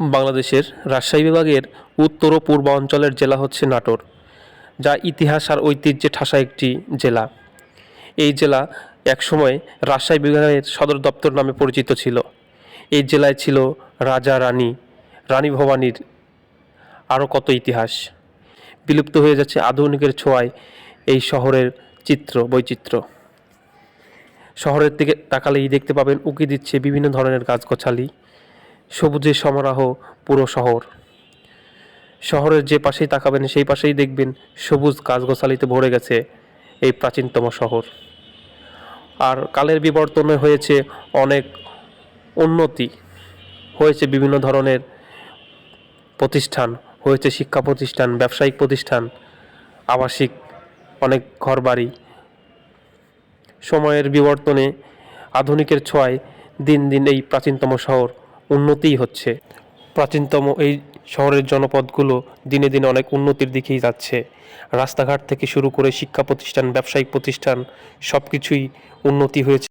বাংলাদেশের রাজশাহী বিভাগের উত্তর ও পূর্বাঞ্চলের জেলা হচ্ছে নাটোর, যা ইতিহাস আর ঐতিহ্যে ঠাসা একটি জেলা। এই জেলা একসময় রাজশাহী বিভাগের সদর দপ্তর নামে পরিচিত ছিল। এই জেলায় ছিল রাজা রানী রানী ভবানীর আরও কত ইতিহাস। বিলুপ্ত হয়ে যাচ্ছে আধুনিকের ছোঁয়ায় এই শহরের চিত্র, বৈচিত্র্য। শহরের দিকে তাকালেই দেখতে পাবেন উঁকি দিচ্ছে বিভিন্ন ধরনের গাছগাছালি সবুজের সমারোহ পুরো শহর। শহরের যে পাশেই তাকাবেন, সেই পাশেই দেখবেন সবুজ গাছগাছালিতে ভরে গেছে এই প্রাচীনতম শহর। আর কালের বিবর্তনে হয়েছে অনেক উন্নতি। হয়েছে বিভিন্ন ধরনের প্রতিষ্ঠান, হয়েছে শিক্ষা প্রতিষ্ঠান, ব্যবসায়িক প্রতিষ্ঠান, আবাসিক, অনেক ঘরবাড়ি। সময়ের বিবর্তনে, আধুনিকের ছোঁয়ায় দিন দিন এই প্রাচীনতম শহর উন্নতিই হচ্ছে। প্রাচীনতম এই শহরের জনপদগুলো দিনে দিনে অনেক উন্নতির দিকেই যাচ্ছে। রাস্তাঘাট থেকে শুরু করে শিক্ষা প্রতিষ্ঠান, ব্যবসায়িক প্রতিষ্ঠান সব কিছুই উন্নতি হয়েছে।